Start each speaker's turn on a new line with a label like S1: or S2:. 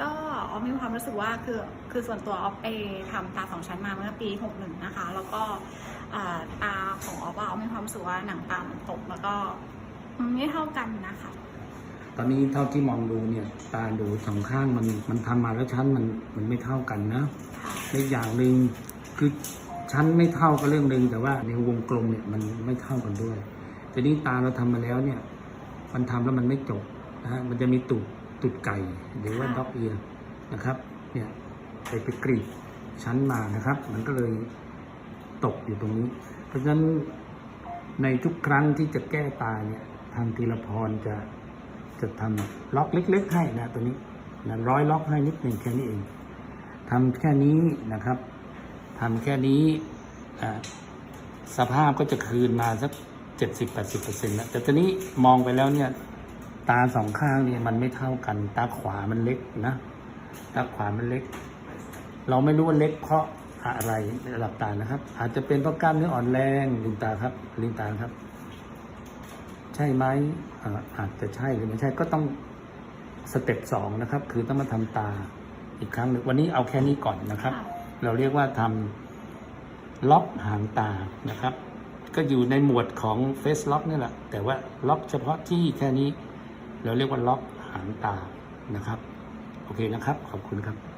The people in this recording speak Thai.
S1: ก็ออฟมีความรู้สึกว่าคือคือส่วนตัวออฟไปทำตาสองชั้นมาเมื่อปี61นะคะ แล้วก็อ่าตาของออฟอะออฟมีความรู้สึกว่าหนังตามันตกแล้วก็มันไม่เท่ากันนะคะ
S2: ตอนนี้เท่าที่มองดูเนี่ยตาดูสองข้างมันมันทำมาแล้วชั้นมันมันไม่เท่ากันนะ
S1: ค่ะ
S2: ในอย่างหนึ่งคือชั้นไม่เท่าก็เรื่องหนึ่งแต่ว่าในวงกลมเนี่ยมันไม่เท่ากันด้วยทีนี้ตาเราทำมาแล้วเนี่ยมันทำแล้วมันไม่จบนะฮะมันจะมีตุด ตุดไก่หรือว่าด็อกเอียนะครับเนี่ยไปไปกรีดชั้นมานะครับ มันก็เลยตกอยู่ตรงนี้ เพราะฉะนั้นในทุกครั้งที่จะแก้ตาเนี่ยทางธีรพรจะจะทำล็อกเล็ก ๆ ให้นะตัวนี้นะร้อยล็อกให้นิดหนึ่งแค่นี้เองทำแค่นี้นะครับทำแค่นี้อ่าสภาพก็จะคืนมาสักเจ็ดสิบแปดสิบเปอร์เซ็นต์แล้วแต่ตอนนี้มองไปแล้วเนี่ย ตาสองข้างเนี่ยมันไม่เท่ากัน ตาขวามันเล็กนะ ตาขวามันเล็ก เราไม่รู้ว่าเล็กเพราะอะไรในระดับตานะครับ อาจจะเป็นเพราะกล้ามเนื้ออ่อนแรงลืมตาครับลืมตาครับ ใช่ไหมอ่าอาจจะใช่หรือไม่ใช่ก็ต้องสเต็ปสองนะครับ คือต้องมาทำตาอีกครั้งหนึ่งวันนี้เอาแค่นี้ก่อนนะครับ
S1: ค่ะ
S2: เราเรียกว่าทำล็อกหางตานะครับ ก็อยู่ในหมวดของเฟสล็อกนี่แหละ แต่ว่าล็อกเฉพาะที่แค่นี้ เราเรียกว่าล็อกหางตานะครับ โอเคนะครับ ขอบคุณครับ